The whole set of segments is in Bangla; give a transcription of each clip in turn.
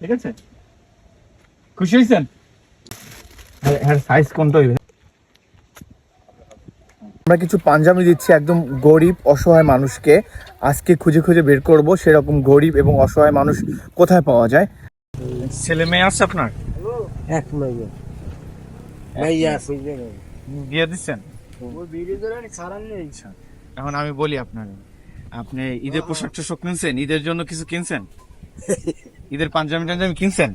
ঠিক আছে? খুশি হয়েছেন? হ্যাঁ সাইজ কোনটা হইবে? আমরা কিছু পাঞ্জাবি দিচ্ছি একদম গরিব অসহায় মানুষকে। আজকে খুঁজে খুঁজে বের করব সেরকম গরিব এবং অসহায় মানুষ কোথায় পাওয়া যায়? ছেলে মেয়ে আছে আপনার? এক আছে বিয়ে দিচ্ছেন? এখন আমি বলি আপনার আপনি ঈদের পোশাক টোশাক কিনছেন? ঈদের জন্য কিছু কিনছেন? ঈদের পাঞ্জাবি টাঞ্জাবি কিনছেন?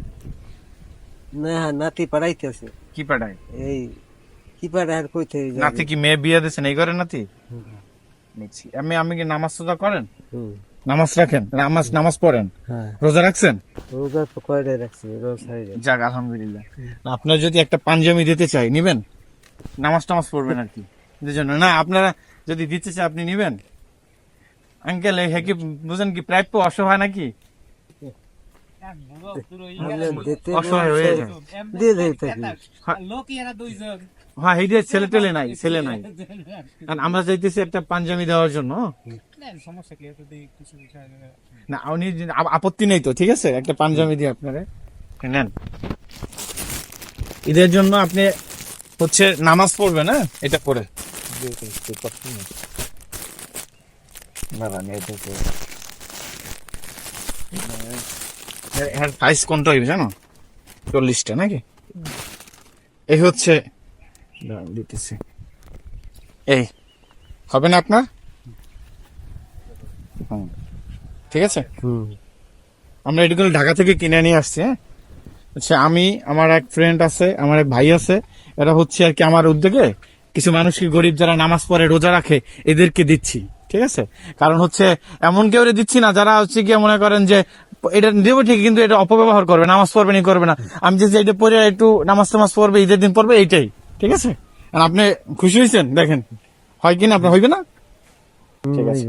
না নাতি পাড়াইতেছে কি পাঠায় এই কি পাড়া আর কইতে? নাতি কি মেয়ে বিয়ে দিচ্ছেন এই ঘরে নাতি? নিচ্ছি। আমি আমি কি নামাজ সোজা করেন? নামাজ রাখেন? নামাজ নামাজ পড়েন? হ্যাঁ। রোজা রাখছেন? রোজা তো কয়টা রাখছে রোজ যাক আলহামদুলিল্লাহ। আপনার যদি একটা পাঞ্জাবি দিতে চাই নিবেন? নামাজ টামাজ পড়বেন আর কি। জন্য। না আপনারা যদি দিতে চাই আপনি নিবেন। আঙ্কেল হে কি বুঝেন কি প্রাপ্য অসহায় নাকি? হয়ে হ্যাঁ এই ছেলে টেলে নাই ছেলে নাই কারণ আমরা চাইতেছি একটা পাঞ্জাবি দেওয়ার জন্য না উনি আপত্তি নেই তো ঠিক আছে একটা পাঞ্জাবি দিয়ে আপনারে নেন ঈদের জন্য আপনি হচ্ছে নামাজ পড়বেন হ্যাঁ এটা পড়ে প্রাইস কোনটা হইবে জানো? চল্লিশটা নাকি? এই হচ্ছে দিতেছি। এই হবে না আপনার? হুম। ঠিক আছে? হুম। আমরা এগুলো ঢাকা থেকে কিনে নিয়ে আসছি হ্যাঁ? আচ্ছা আমি আমার এক ফ্রেন্ড আছে আমার এক ভাই আছে এরা হচ্ছে আর কি আমার উদ্যোগে কিছু মানুষকে গরিব যারা নামাজ পড়ে রোজা রাখে এদেরকে দিচ্ছি ঠিক আছে? কারণ হচ্ছে এমন কেউ দিচ্ছি না যারা হচ্ছে গিয়ে মনে করেন যে এটা দেবো ঠিক কিন্তু এটা অপব্যবহার করবে নামাজ পড়বে নি করবে না। আমি যে এটা পড়ে একটু নামাজ টামাজ পড়বে ঈদের দিন পড়বে এইটাই। ঠিক আছে? আর আপনি খুশি হয়েছেন? দেখেন। হয় কিনা আপনার হইবে না? ঠিক আছে।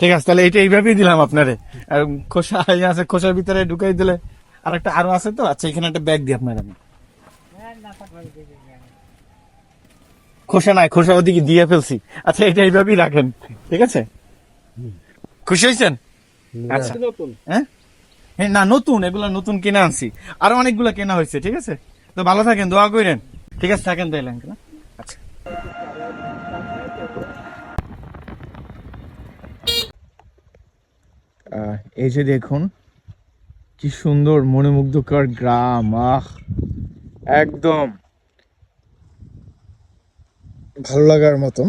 ঠিক আছে তাহলে এটা এইভাবেই দিলাম আপনারে। আর খোসা আছে খোসার ভিতরে ঢুকাই দিলে আর একটা আরও আছে তো? আচ্ছা এখানে একটা ব্যাগ দিই আপনার আমি। খোসা নাই খোসা ওদিকে দিয়ে ফেলছি। আচ্ছা এটা এইভাবেই রাখেন। ঠিক আছে? খুশি হয়েছেন? আচ্ছা। হ্যাঁ? হ্যাঁ, না নতুন এগুলো নতুন কিনে আনছি। আরও অনেকগুলো কেনা হয়েছে ঠিক আছে? তো ভালো থাকেন দোয়া করেন। ঠিক আছে থাকেন তাইলে হ্যাঁ? আচ্ছা। এই যে দেখুন কি সুন্দর মনোমুগ্ধকর গ্রাম আহ! একদম ভালো লাগার মতন।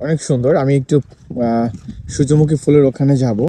অনেক সুন্দর। আমি একটু সূর্যমুখী ফুলের ওখানে যাব।